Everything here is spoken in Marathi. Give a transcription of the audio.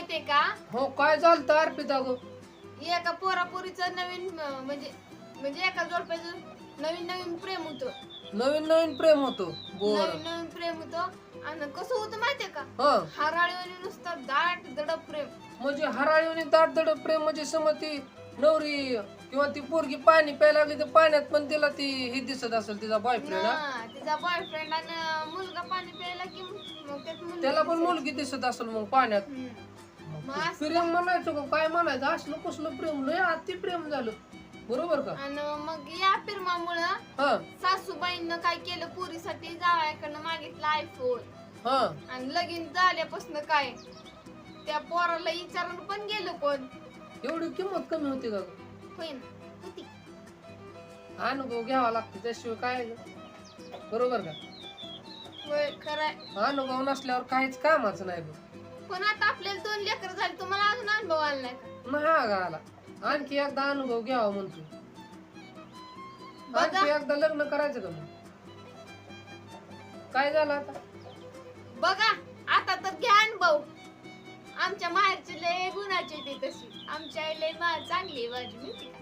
माहितीये का? हो काय झालं तर अर्पिता गो एका पोरापोरीचं नवीन अं, म्हणजे म्हणजे एका जोडप्याचं नवीन नवीन प्रेम होतं. नवीन नवीन प्रेम होतो. बर. नवीन नवीन प्रेम होतं. आणि कसं होतं माहितीये का? हा. हराळीवाणी नुसतं दाट दडप प्रेम. म्हणजे हराळीने दाट दड प्रेम म्हणजे समज ती नवरी किंवा ती पोरगी पाणी प्यायला लागली तर पाण्यात पण तिला ती हे दिसत असेल तिचा बॉयफ्रेंड हा, तिचा बॉयफ्रेंड आणि मुलगा पाणी प्यायला की मग त्यात मुलगी त्याला पण. मुलगी दिसत असेल मग पाण्यात. हम्म. मग असं- प्रेम म्हणायचं का? काय म्हणायचं? असलं कसलं प्रेम लय अति प्रेम झालं. बरोबर का? आणि मग या फिरमामुळं हा. सासूबाईंना काय केलं? पुरीसाठी जावयाकडनं मागितलं आयफोन हा. आणि लगीन झाल्यापासून काय? त्या पोराला विचारून पण गेलं कोण? एवढी किंमत कमी होती का ग? होईन. होती. अनुभव घ्यावा लागतो त्याशिवाय काय? बरोबर का? होय खरंय. अनुभव नसल्यावर काहीच कामाचं नाही बघ. पण आता आपल्याला दोन लेकर झाले तुम्हाला अजून अनुभव आला नाही का? हा गाला आणखी एकदा अनुभव घ्यावा म्हणतो. बघा. आणखी एकदा लग्न करायचं का मग? काय झालं आता? बघा आता तर घ्या अनुभव. आमच्या माहेरची लय गुणाची ती तशी. आमच्या आई लय मा- चांगली आहे माझी माहिती का